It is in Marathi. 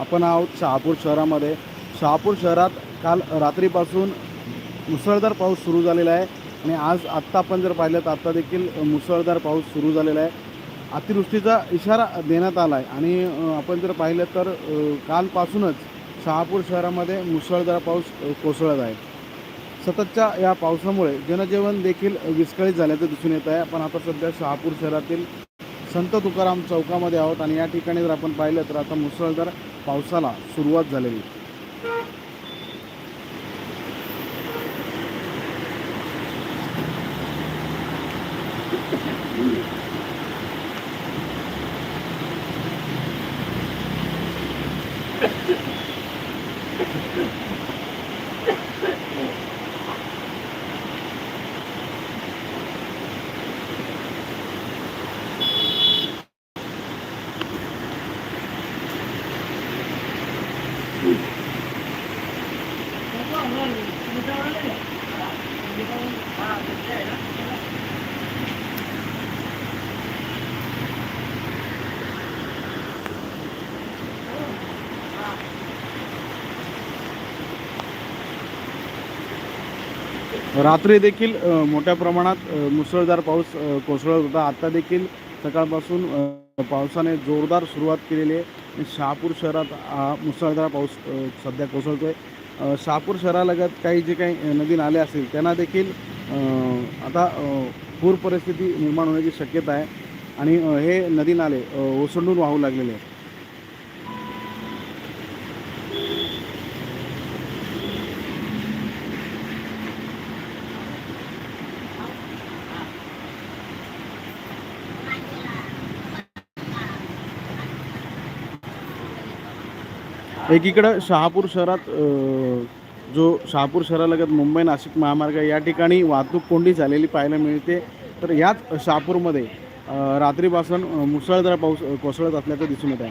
आपण आहोत शहापूर शहरामध्ये. शहापूर शहरात काल रात्रीपासून मुसळधार पाऊस सुरू झालेला आहे आणि आज आत्ता आपण जर पाहिलं तर आत्ता देखील मुसळधार पाऊस सुरू झालेला आहे. अतिवृष्टीचा इशारा देण्यात आला आहे आणि आपण जर पाहिलं तर कालपासूनच शहापूर शहरामध्ये मुसळधार पाऊस कोसळत आहे. सततच्या या पावसामुळे जनजीवन देखील विस्कळीत झाल्याचं दिसून येत आहे. आपण आता सध्या शहापूर शहरातील संत तुकाराम चौकामध्ये आहोत आणि या ठिकाणी जर आपण पाहिलं तर आता मुसळधार पावसाला सुरुवात झालेली. रात्री देखील मोठ्या प्रमाणात मुसळधार पाऊस कोसळत होता. आता देखील सकाळपासून पावसाने जोरदार सुरुवात केलेली आहे. शहापूर शहरात हा मुसळधार पाऊस सध्या कोसळतोय. आहे शहापूर शहरालगत काही जे काही नदी नाले असतील त्यांना देखील आता पूर परिस्थिती निर्माण होण्याची शक्यता आहे. आणि हे नदी नाले ओसंडून वाहू लागलेले आहेत. एकीकडं शहापूर शहरात जो शहापूर शहरालगत मुंबई नाशिक महामार्ग आहे या ठिकाणी वाहतूक कोंडी झालेली पाहायला मिळते. तर याच शहापूरमध्ये रात्रीपासून मुसळधार पाऊस कोसळत असल्याचं दिसून येत आहे.